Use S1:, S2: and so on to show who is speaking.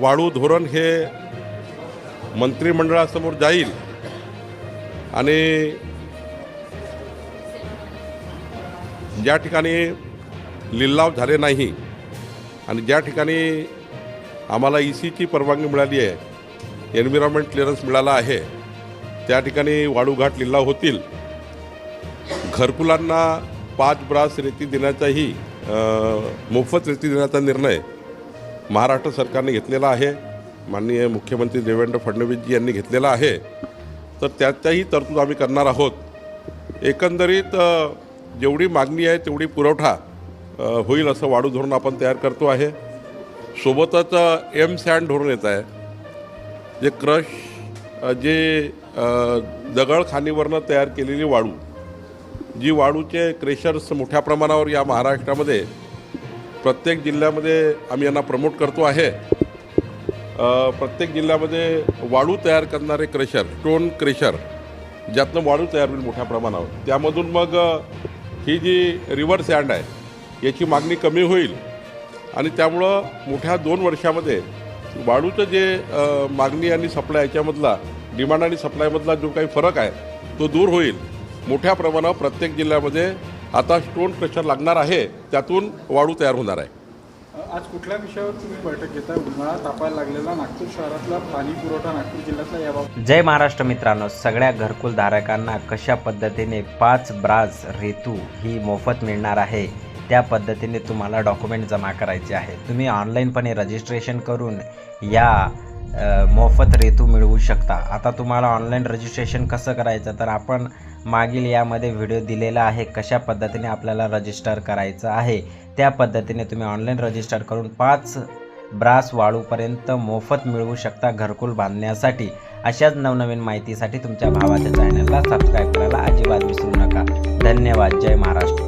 S1: वाळू धोरण हे मंत्रिमंडळासमोर जाईल आणि ज्या ठिकाणी लिलाव झाले नाही आणि ज्या ठिकाणी आम्हाला ई सीची परवानगी मिळाली आहे एन्व्हिरॉन्मेंट क्लिअरन्स मिळाला आहे त्या ठिकाणी वाळूघाट लिलाव होतील. घरकुलांना पाच ब्रास रेती देण्याचाही मोफत रेती देण्याचा निर्णय महाराष्ट्र सरकारने घेतलेला आहे. माननीय मुख्यमंत्री देवेंद्र फडणवीसजी यांनी घेतलेला आहे. तर त्याच्याही तरतूद आम्ही करणार आहोत. एकंदरीत जेवढी मागणी आहे तेवढी पुरवठा होईल असं वाढू धोरण आपण तयार करतो आहे. सोबतच एम सँड धोरण येत आहे. जे क्रश जे दगडखानीवरनं तयार केलेली वाळू जी वाळूचे क्रेशर्स मोठ्या प्रमाणावर या महाराष्ट्रामध्ये प्रत्येक जिल्ह्यामध्ये आम्ही यांना प्रमोट करतो आहे. प्रत्येक जिल्ह्यामध्ये वाळू तयार करणारे क्रेशर स्टोन क्रेशर ज्यातनं वाळू तयार होईल मोठ्या प्रमाणावर. त्यामधून मग ही जी रिव्हर सँड आहे याची मागणी कमी होईल. आणि त्यामुळं मोठ्या दोन वर्षामध्ये वाळूचं जे मागणी आणि सप्लाय याच्यामधला डिमांड आणि सप्लायमधला जो काही फरक आहे तो दूर होईल. मोठ्या प्रमाणावर प्रत्येक जिल्ह्यामध्ये आता स्टोन क्रेशर लागणार आहे त्यातून वाळू तयार होणार आहे.
S2: आज कुठल्या विषयावर तुम्ही बैठक घेताय? उन्हाळा तापायला लागलेला नागपूर शहरातला पाणी पुरवठा नागपूर जिल्ह्यातला याबाबत
S3: जय महाराष्ट्र मित्रांनो सगळ्या घरकुल धारकांना कशा पद्धतीने पाच ब्रास रेतू ही मोफत मिळणार आहे त्या पद्धतीने तुम्हाला डॉक्युमेंट जमा करायचे आहे तुम्ही ऑनलाईनपणे रजिस्ट्रेशन करून या मोफत रेतू मिळवू शकता. आता तुम्हाला ऑनलाईन रजिस्ट्रेशन कसं करायचं? तर आपण मागील यामध्ये व्हिडिओ दिलेला आहे कशा पद्धतीने आपल्याला रजिस्टर करायचं आहे. त्या पद्धतीने तुम्ही ऑनलाईन रजिस्टर करून पाच ब्रास वाळूपर्यंत मोफत मिळवू शकता घरकुल बांधण्यासाठी. अशाच नवनवीन माहितीसाठी तुमच्या भावाच्या चॅनलला सबस्क्राईब करायला अजिबात विसरू नका. धन्यवाद. जय महाराष्ट्र.